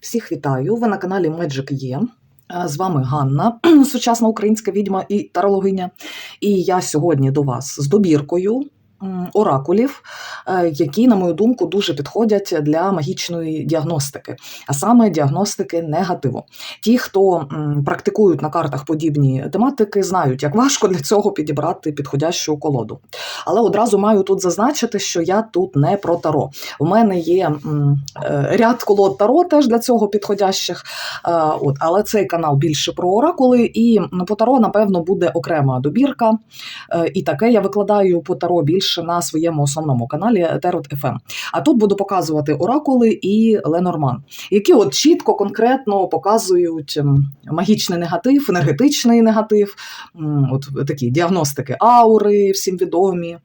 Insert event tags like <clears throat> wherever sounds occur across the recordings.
Всіх вітаю! Ви на каналі Magic є. З вами Ганна, <clears throat> сучасна українська відьма і тарологиня. І я сьогодні до вас з добіркою оракулів, е, які, на мою думку, дуже підходять для магічної діагностики, а саме діагностики негативу. Ті, хто практикують на картах подібні тематики, знають, як важко для цього підібрати підходящу колоду. Але одразу маю тут зазначити, що я тут не про таро. У мене є е, ряд колод таро теж для цього підходящих. Е, От, але цей канал більше про оракули, і по таро, напевно, буде окрема добірка. І таке я викладаю по таро більше на своєму основному каналі Tarot FM. А тут буду показувати оракули і Ленорман, які от чітко, конкретно показують магічний негатив, енергетичний негатив, от такі діагностики аури, всім відомі.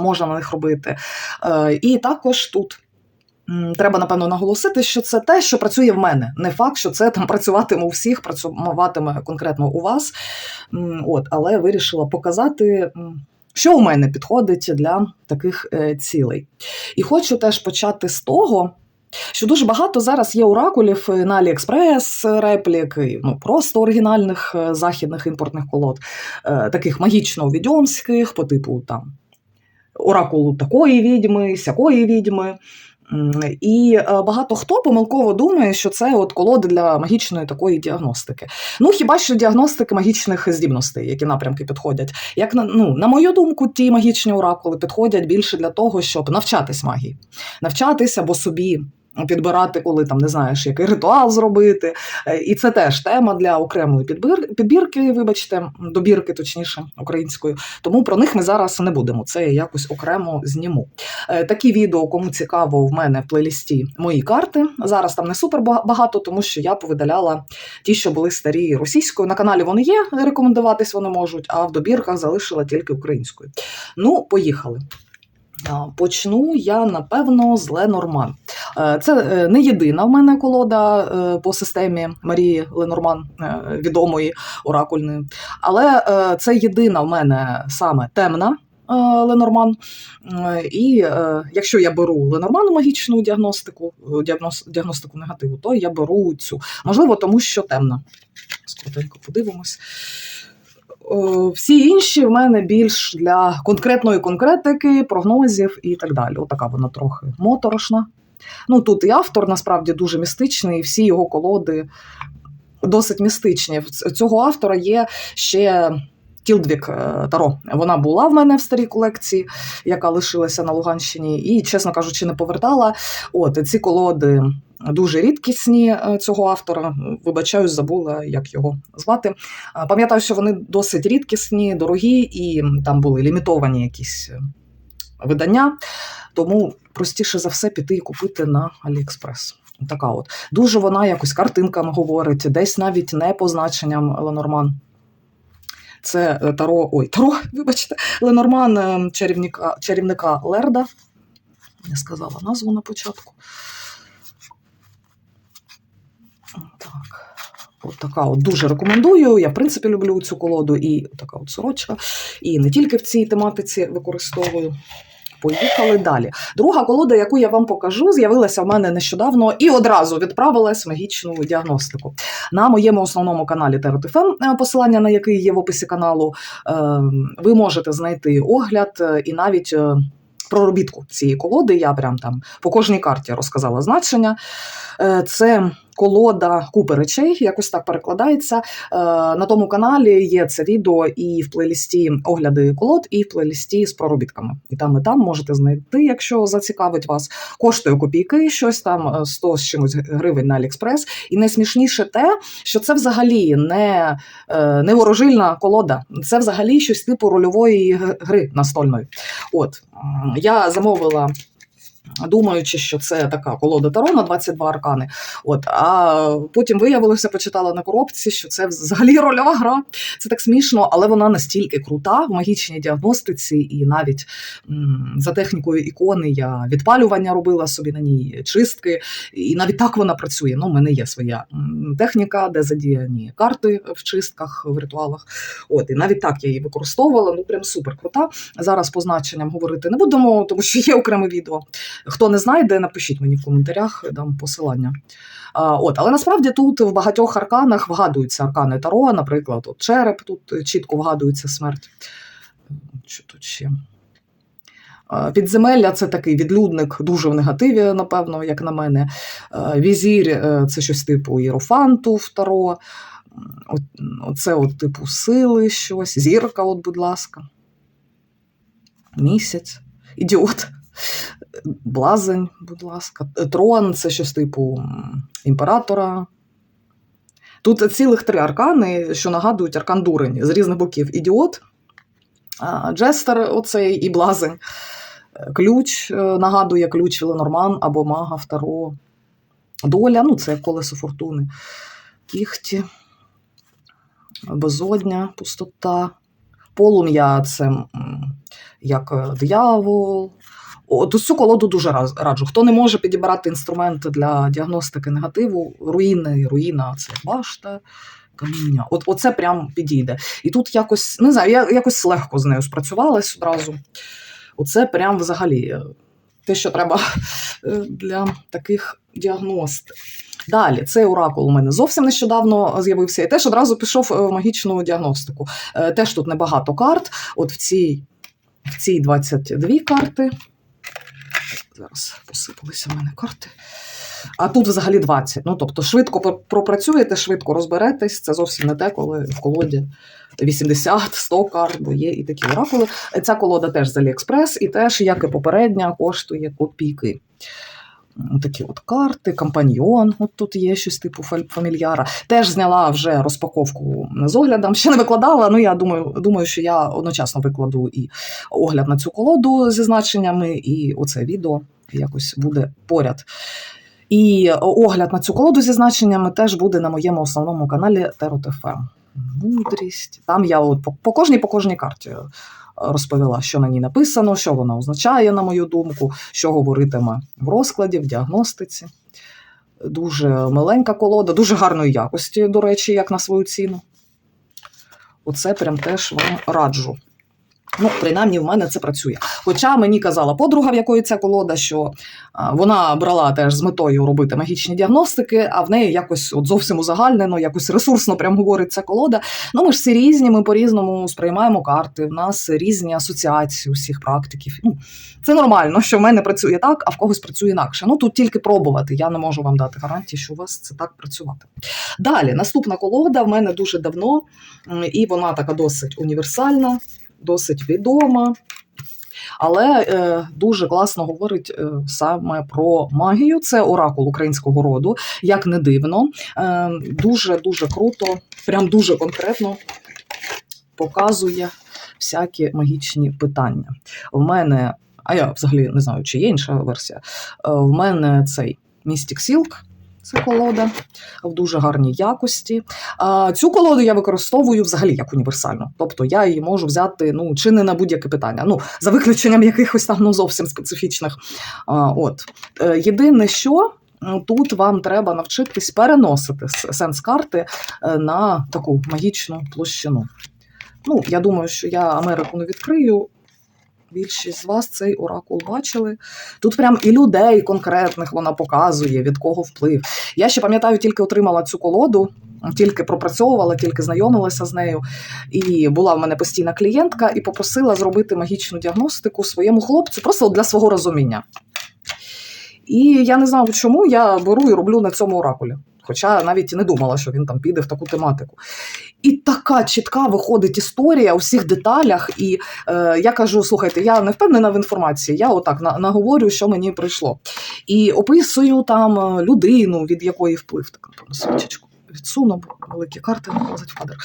Можна на них робити. Е, І також тут треба, напевно, наголосити, що це те, що працює в мене. Не факт, що це там працюватиме у всіх, працюватиме конкретно у вас. От, але вирішила показати. Що у мене підходить для таких е, цілей. І хочу теж почати з того, що дуже багато зараз є оракулів е, на Аліекспрес, реплік, і, ну, просто оригінальних е, західних імпортних колод, е, таких магічно-відьомських, по типу там оракулу такої відьми, сякої відьми. І е, багато хто помилково думає, що це от колоди для магічної такої діагностики. Ну хіба що діагностики магічних здібностей, які напрямки підходять. Як на ну на мою думку, ті магічні оракули підходять більше для того, щоб навчатись магії, навчатися або собі. Підбирати, коли там не знаєш, який ритуал зробити. Е, І це теж тема для окремої підбір, підбірки, вибачте, добірки, точніше, українською. Тому про них ми зараз не будемо. Це я якось окремо зніму. Е, Такі відео, кому цікаво, в мене в плейлісті мої карти. Зараз там не супер багато, тому що я повидаляла ті, що були старі російською. На каналі вони є, рекомендуватись вони можуть, а в добірках залишила тільки українською. Ну, поїхали. Почну я, напевно, з Ленорман. Е, Це е, не єдина в мене колода е, по системі Марії Ленорман, відомої оракульної. Але це єдина в мене саме темна. Ленорман. І якщо я беру Ленорману магічну діагностику, діагностику негативу, то я беру цю. Можливо, тому що темна. Скоротенько подивимось. Всі інші в мене більш для конкретної конкретики, прогнозів і так далі. Отака вона трохи моторошна. Ну тут і автор насправді дуже містичний, і всі його колоди досить містичні. Цього автора є ще. Кілдвік е, Таро. Вона була в мене в старій колекції, яка лишилася на Луганщині, і, чесно кажучи, не повертала. От ці колоди дуже рідкісні е, цього автора. Вибачаюсь, забула, як його звати. Пам'ятаю, що вони досить рідкісні, дорогі, і там були лімітовані якісь е, видання. Тому простіше за все піти і купити на Аліекспрес. Така от. Дуже вона якось картинками говорить, десь навіть не по значенням Ленорман. Це е, Таро, ой, Таро, <laughs> вибачте, Ленорман е, чарівника, чарівника Лерда. Я сказала назву на початку. Так. От така от дуже рекомендую. Я, в принципі, люблю цю колоду і така от сорочка. І не тільки в цій тематиці використовую. Поїхали далі. Друга колода, яку я вам покажу, з'явилася в мене нещодавно і одразу відправилась в магічну діагностику. На моєму основному каналі е, посилання на який є в описі каналу, е, ви можете знайти огляд е, і навіть е, проробітку цієї колоди. Я прям там по кожній карті розказала значення. Е, Це колода купи речей, якось так перекладається. Е, На тому каналі є це відео і в плейлісті огляди колод, і в плейлісті з проробітками. І там, і там можете знайти, якщо зацікавить вас. Коштує копійки, щось там е, 100 з чимось гривень на Аліекспрес. І найсмішніше те, що це взагалі не, е, не ворожильна колода, це взагалі щось типу рольової гри настольної. От я замовила. Думаючи, що це така колода Таро на 22 аркани. От, а потім виявилося, почитала на коробці, що це взагалі рольова гра. Це так смішно, але вона настільки крута в магічній діагностиці, і навіть м, за технікою ікони я відпалювання робила собі на ній чистки, і навіть так вона працює. Ну, в мене є своя техніка, де задіяні карти в чистках, в ритуалах. От, і навіть так я її використовувала. Ну, прям супер крута. Зараз по значенням говорити не будемо, тому що є окреме відео Хто не знайде, напишіть мені в коментарях, дам посилання. А, от, але насправді тут в багатьох арканах вгадуються аркани Таро, наприклад, от череп, тут чітко вгадується смерть. Що тут ще? Підземелля це такий відлюдник, дуже в негативі, напевно, як на мене. Візір е, це щось типу Єрофанту в Таро. Оце от типу сили щось, зірка, от, будь ласка. Місяць, ідіот, блазень, будь ласка. Трон це щось типу імператора. Тут цілих три аркани, що нагадують аркан дурень з різних боків. Ідіот, Джестер оцей і блазень. Е, Ключ е, нагадує ключ Ленорман або мага Второ. Доля, ну це колесо фортуни. Кіхті, безодня, пустота. Полум'я це як е, диявол. От цю колоду дуже раджу. Хто не може підібрати інструмент для діагностики негативу, руїни, руїна це башта, каміння. От, оце прям підійде. І тут якось, не знаю, я якось легко з нею спрацювалась одразу. Оце прям взагалі е, те, що треба е, для таких діагностик. Далі, цей оракул у мене зовсім нещодавно з'явився, і теж одразу пішов е, в магічну діагностику. Теж тут небагато карт. От в цій, в цій 22 карти. Зараз посипалися в мене карти. А тут взагалі 20. Ну, тобто, швидко пропрацюєте, швидко розберетесь. Це зовсім не те, коли в колоді 80-100 карт, бо є і такі оракули. Ця колода теж з Аліекспрес, і теж, як і попередня, коштує копійки. Такі от карти, компаньйон. От тут є щось типу фамільяра. Теж зняла вже розпаковку з оглядом. Ще не викладала. Ну я думаю, думаю, що я одночасно викладу і огляд на цю колоду зі значеннями, і оце відео якось буде поряд. І огляд на цю колоду зі значеннями теж буде на моєму основному каналі TerotFM. Мудрість. Там я от по, по кожній по кожній карті розповіла, що на ній написано, що вона означає, на мою думку, що говоритиме в розкладі, в діагностиці. Дуже миленька колода, дуже гарної якості, до речі, як на свою ціну. Оце прям теж вам раджу. Ну, принаймні, в мене це працює. Хоча мені казала подруга, в якої ця колода, що вона брала теж з метою робити магічні діагностики, а в неї якось от зовсім узагальнено, якось ресурсно прям говорить ця колода. Ну, ми ж всі різні, ми по-різному сприймаємо карти. В нас різні асоціації усіх практиків. Ну, це нормально, що в мене працює так, а в когось працює інакше. Ну тут тільки пробувати. Я не можу вам дати гарантії, що у вас це так працювати. Далі, наступна колода в мене дуже давно, і вона така досить універсальна, досить відома. Але е, дуже класно говорить е, саме про магію. Це оракул українського роду, як не дивно. Е, дуже дуже круто, прям дуже конкретно показує всякі магічні питання. В мене, а я взагалі не знаю, чи є інша версія. е, В мене цей Mystic Silk. Це колода в дуже гарній якості. А, цю колоду я використовую взагалі як універсальну. Тобто я її можу взяти ну, чи не на будь-яке питання. Ну, за виключенням якихось там ну, зовсім специфічних. А, от. Е, Єдине, що тут вам треба навчитись переносити сенс карти е, на таку магічну площину. Ну, я думаю, що я Америку не відкрию. Більшість з вас цей оракул бачили. Тут прям і людей конкретних вона показує, від кого вплив. Я ще пам'ятаю, тільки отримала цю колоду, тільки пропрацьовувала, тільки знайомилася з нею. І була в мене постійна клієнтка і попросила зробити магічну діагностику своєму хлопцю, просто для свого розуміння. І я не знав, чому я беру і роблю на цьому оракулі. Хоча навіть і не думала, що він там піде в таку тематику. І така чітка виходить історія у всіх деталях. І е, я кажу: слухайте, я не впевнена в інформації, я отак на, наговорю, що мені прийшло. І описую там е, людину, від якої вплив. Так, напевно, свічечку відсуну, бо великі карти в кадр.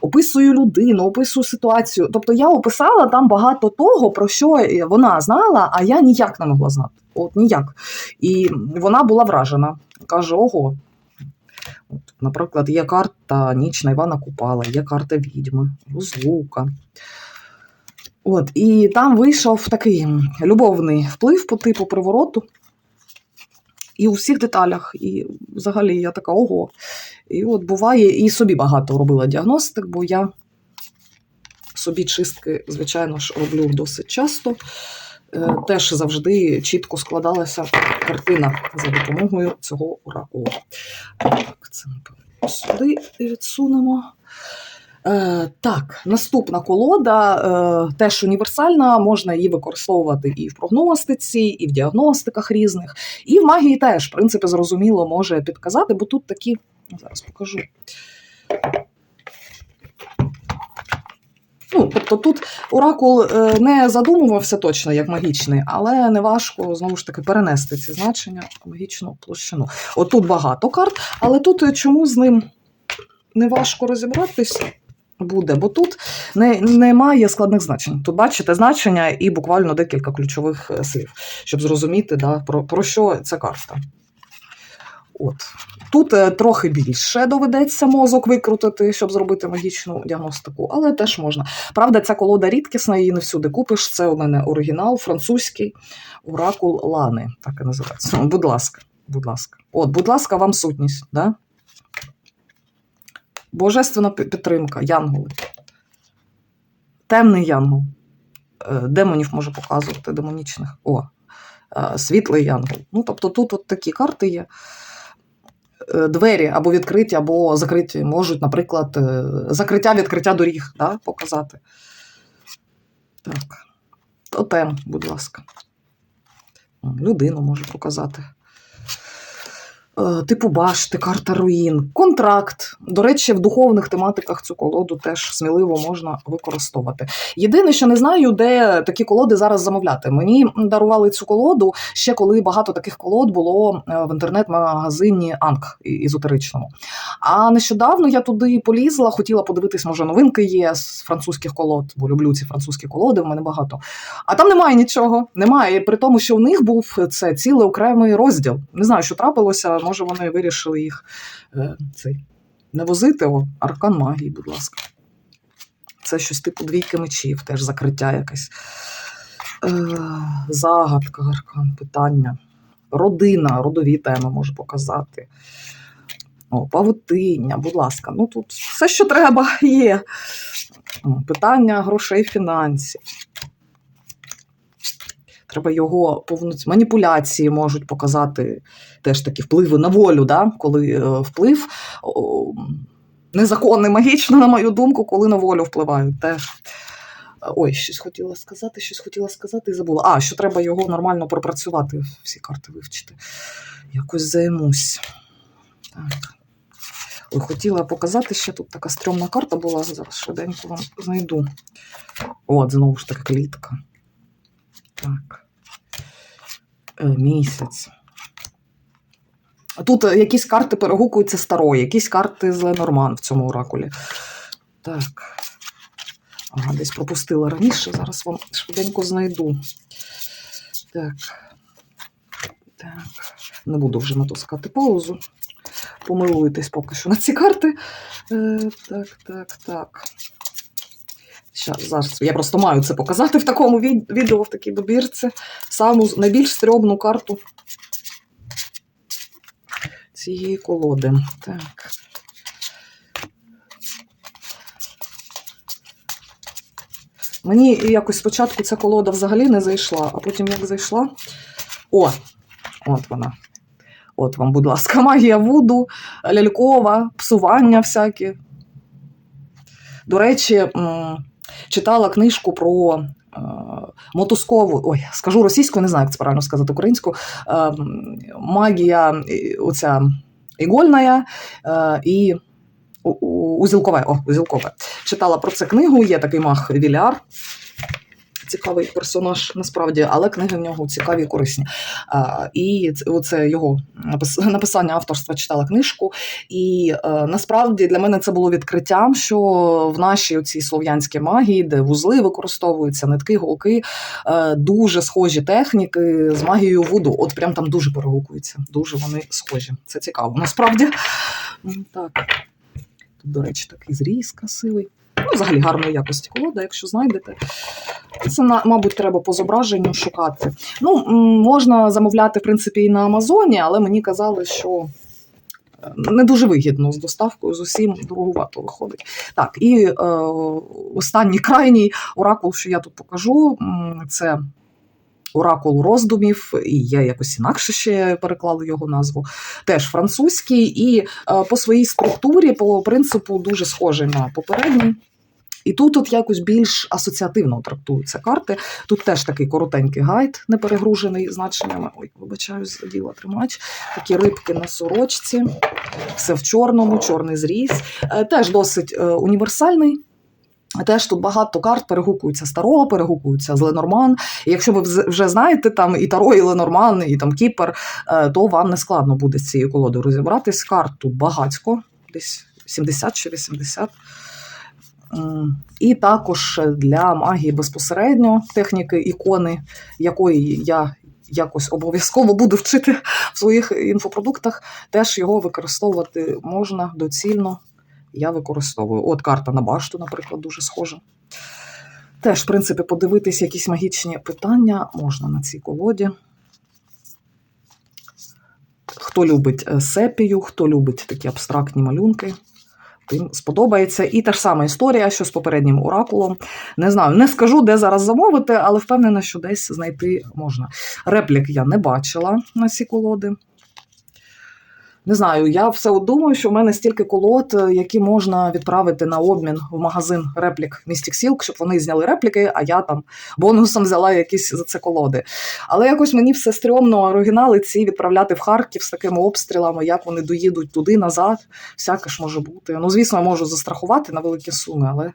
Описую людину, описую ситуацію. Тобто я описала там багато того, про що е, вона знала, а я ніяк не могла знати. От ніяк. І вона була вражена. Каже: ого. Наприклад, є карта Ніч на Івана Купала, є карта відьми, Лузвука. От, і там вийшов такий любовний вплив по типу привороту. І у всіх деталях, і взагалі я така ого. І от буває, і собі багато робила діагностик, бо я собі чистки, звичайно ж, роблю досить часто. Е, теж завжди чітко складалася картина за допомогою цього оракулу. Так, це ми сюди відсунемо. Е, так, наступна колода е, теж універсальна, можна її використовувати і в прогностиці, і в діагностиках різних. І в магії теж, в принципі, зрозуміло може підказати, бо тут такі. Зараз покажу. Ну, тобто тут оракул е, не задумувався точно як магічний, але не важко знову ж таки перенести ці значення в магічну площину. Отут багато карт, але тут е, чому з ним не важко розібратись буде, бо тут не, немає складних значень. Тут бачите значення і буквально декілька ключових е, слів, щоб зрозуміти, да, про, про що ця карта. От. Тут е, трохи більше доведеться мозок викрутити, щоб зробити магічну діагностику, але теж можна. Правда, ця колода рідкісна, її не всюди купиш. Це у мене оригінал, французький оракул Лани, так і називається. Ну, Будь ласка, будь ласка. От, будь ласка, вам сутність. Да? Божественна підтримка, янголи. Темний янгол. Е, Демонів може показувати, демонічних. О, е, світлий янгол. Ну, тобто тут от такі карти є. Е, Двері або відкриті, або закриті можуть, наприклад, е, закриття відкриття доріг да, показати. Так. Тотем, будь ласка. Людину можу показати. Е, Типу башти, карта руїн, контракт. До речі, в духовних тематиках цю колоду теж сміливо можна використовувати. Єдине, що не знаю, де такі колоди зараз замовляти. Мені дарували цю колоду ще коли багато таких колод було е, в інтернет-магазині Анк ізотеричному. А нещодавно я туди полізла, хотіла подивитись, може, новинки є з французьких колод, бо люблю ці французькі колоди, в мене багато. А там немає нічого. Немає. При тому, що в них був це цілий окремий розділ. Не знаю, що трапилося. Може, вони вирішили їх е, цей, не возити. О, аркан магії, будь ласка. Це щось типу двійки мечів, теж закриття якесь. Е, загадка, аркан, питання. Родина, родові теми може показати. О, павутиння, будь ласка. Ну тут все, що треба, <laughs> є. Питання грошей, фінансів. Треба його повноці. Маніпуляції можуть показати теж такі впливи на волю, да? коли е, вплив незаконний, магічно, на мою думку, коли на волю впливають теж. Ой, щось хотіла сказати, щось хотіла сказати і забула. А, що треба його нормально пропрацювати, всі карти вивчити. Якось займусь. Так. Ой, хотіла показати, ще тут така стрьомна карта була. Зараз швиденько вам знайду. От, знову ж таки, клітка. Так. Е, Місяць. Тут е, якісь карти перегукуються старої, якісь карти з Ленорман в цьому оракулі. Так. Ага, десь пропустила раніше, зараз вам швиденько знайду. Так. Так. Не буду вже натискати паузу. Помилуйтесь поки що на ці карти. Е, так, так, так. Щас, зараз. Я просто маю це показати в такому відео, в такій добірці. Саму найбільш стрьомну карту цієї колоди. Так. Мені якось спочатку ця колода взагалі не зайшла, а потім як зайшла. О, от вона. От вам, будь ласка, <laughs> магія вуду, лялькова, псування всякі. До речі, читала книжку про е, мотузкову, ой, скажу російською, не знаю, як це правильно сказати українську. Е, магія оця ігольна е, і узілкове. О, узілкове. Читала про це книгу, є такий мах Віляр. Цікавий персонаж насправді, але книги в нього цікаві і корисні. І це- його написання авторства читала книжку. І е, насправді для мене це було відкриттям, що в нашій цій слов'янській магії, де вузли використовуються, нитки, голки, е, дуже схожі техніки з магією вуду. От прям там дуже перегукуються. Дуже вони схожі. Це цікаво. Насправді. Так. Тут, до речі, такий зріз красивий. Взагалі гарної якості колода, якщо знайдете. Це, мабуть, треба по зображенню шукати. Ну, можна замовляти, в принципі, і на Амазоні, але мені казали, що е, не дуже вигідно з доставкою, з усім дороговато виходить. Так, і е, останній крайній оракул, що я тут покажу, це Оракул роздумів, і є якось інакше ще переклали його назву. Теж французький, і е, по своїй структурі, по принципу, дуже схожий на попередній. І тут от якось більш асоціативно трактуються карти. Тут теж такий коротенький гайд, не перегружений значеннями. Ой, вибачаюсь, заділа тримач. Такі рибки на сорочці, все в чорному, чорний зріз. Е, Теж досить е, універсальний. Теж тут багато карт перегукуються з Таро, перегукуються з Ленорман. І якщо ви вже знаєте там і Таро, і Ленорман, і там Кіпер, е, то вам не складно буде з цією колодою розібратись. Карт тут багатько, десь 70 чи 80. І також для магії безпосередньо техніки ікони, якої я якось обов'язково буду вчити в своїх інфопродуктах, теж його використовувати можна доцільно. Я використовую. От карта на башту, наприклад, дуже схожа. Теж, в принципі, подивитись якісь магічні питання можна на цій колоді. Хто любить е, сепію, хто любить такі абстрактні малюнки, тим сподобається. І та ж сама історія, що з попереднім оракулом. Не знаю, не скажу, де зараз замовити, але впевнена, що десь знайти можна. Реплік я не бачила на ці колоди. Не знаю, я все думаю, що в мене стільки колод, е, які можна відправити на обмін в магазин реплік Mystic Silk, щоб вони зняли репліки, а я там бонусом взяла якісь за це колоди. Але якось мені все стрьомно оригінали ці відправляти в Харків з такими обстрілами, як вони доїдуть туди, назад. Всяке ж може бути. Ну, звісно, я можу застрахувати на великі суми, але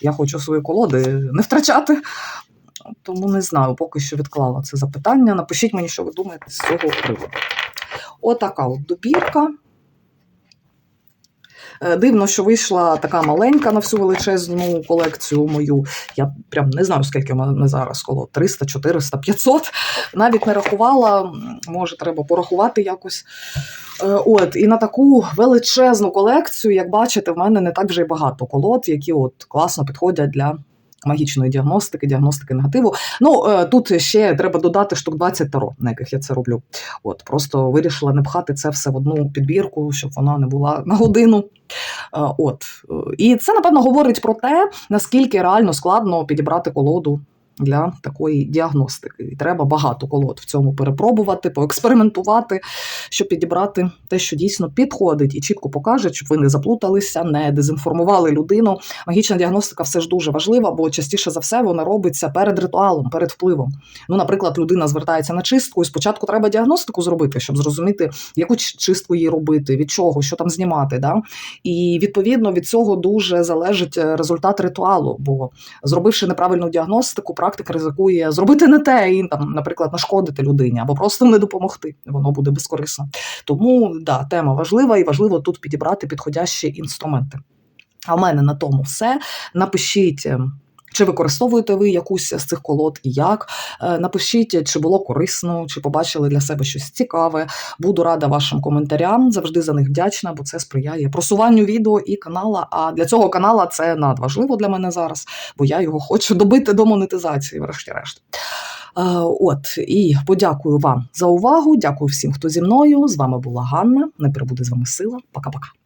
я хочу свої колоди не втрачати. Тому не знаю, поки що відклала це запитання. Напишіть мені, що ви думаєте з цього приводу. Отака от добірка. Е, Дивно, що вийшла така маленька на всю величезну колекцію мою. Я прям не знаю, скільки в мене зараз коло 300, 400, 500. Навіть не рахувала, може, треба порахувати якось. Е, От, і на таку величезну колекцію, як бачите, в мене не так вже й багато колод, які от класно підходять для магічної діагностики, діагностики негативу. Ну, е, тут ще треба додати штук 20 таро, на яких я це роблю. От, просто вирішила не пхати це все в одну підбірку, щоб вона не була на годину. Е, От. Е, І це, напевно, говорить про те, наскільки реально складно підібрати колоду для такої діагностики. І треба багато колод в цьому перепробувати, поекспериментувати, щоб підібрати те, що дійсно підходить і чітко покаже, щоб ви не заплуталися, не дезінформували людину. Магічна діагностика все ж дуже важлива, бо частіше за все вона робиться перед ритуалом, перед впливом. Ну, наприклад, людина звертається на чистку, і спочатку треба діагностику зробити, щоб зрозуміти, яку чистку їй робити, від чого, що там знімати. Да? І відповідно від цього дуже залежить е, результат ритуалу. Бо зробивши неправильну діагностику, практик ризикує зробити не те і там, наприклад, нашкодити людині або просто не допомогти. Воно буде безкорисно. Тому да, тема важлива і важливо тут підібрати підходящі інструменти. А в мене на тому все. Напишіть. Чи використовуєте ви якусь з цих колод і як? Е, Напишіть, чи було корисно, чи побачили для себе щось цікаве. Буду рада вашим коментарям. Завжди за них вдячна, бо це сприяє просуванню відео і канала. А для цього канала це надважливо для мене зараз, бо я його хочу добити до монетизації, врешті-решт. Е, От і подякую вам за увагу. Дякую всім, хто зі мною. З вами була Ганна. Не прибуде з вами сила. Пока-пока.